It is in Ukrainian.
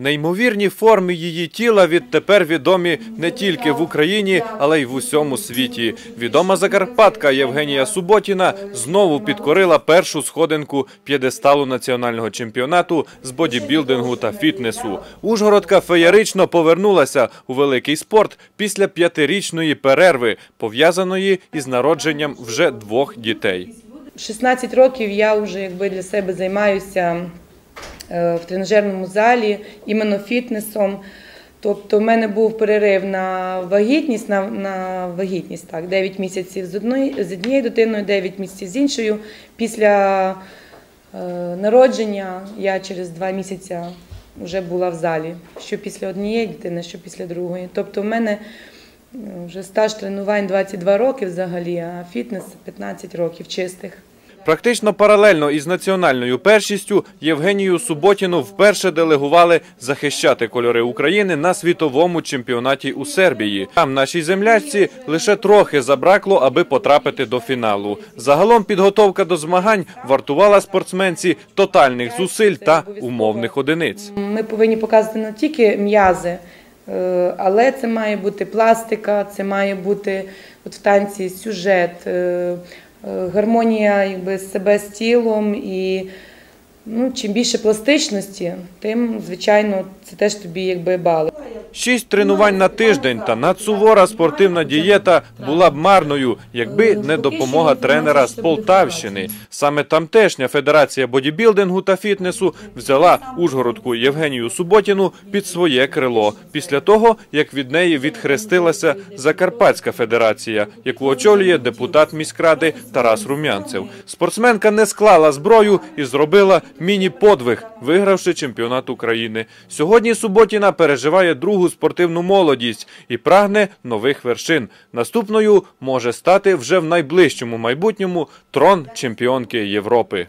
Неймовірні форми її тіла відтепер відомі не тільки в Україні, але й в усьому світі. Відома закарпатка Євгенія Суботіна знову підкорила першу сходинку п'єдесталу національного чемпіонату з бодібілдингу та фітнесу. Ужгородка феєрично повернулася у великий спорт після п'ятирічної перерви, пов'язаної із народженням вже двох дітей. 16 років я вже якби для себе займаюся в тренажерному залі, іменно фітнесом. Тобто в мене був перерив на вагітність, на, на вагітність, так, 9 місяців з, одної, з однією дитиною, 9 місяців з іншою. Після е, народження я через 2 місяці вже була в залі, що після однієї дитини, що після другої. Тобто в мене е, вже стаж тренувань 22 роки взагалі, а фітнес 15 років чистих. Практично паралельно із національною першістю Євгенію Суботіну вперше делегували захищати кольори України на світовому чемпіонаті у Сербії. Там нашій землячці лише трохи забракло, аби потрапити до фіналу. Загалом підготовка до змагань вартувала спортсменці тотальних зусиль та умовних одиниць. Ми повинні показувати не тільки м'язи, е, але це має бути пластика, це має бути в танці сюжет, е, гармонія якби, себе з тілом. І ну, чим більше пластичності, тим, звичайно, це теж тобі якби бали. Шість тренувань на тиждень та надсувора спортивна дієта була б марною, якби не допомога тренера з Полтавщини. Саме тамтешня федерація бодібілдингу та фітнесу взяла Ужгородку Євгенію Суботіну під своє крило після того, як від неї відхрестилася Закарпатська федерація, яку очолює депутат міськради Тарас Румянцев. Спортсменка не склала зброю і зробила міні-подвиг, вигравши чемпіонат України. Сьогодні Суботіна переживає другу спортивну молодість і прагне нових вершин. Наступною може стати вже в найближчому майбутньому трон чемпіонки Європи.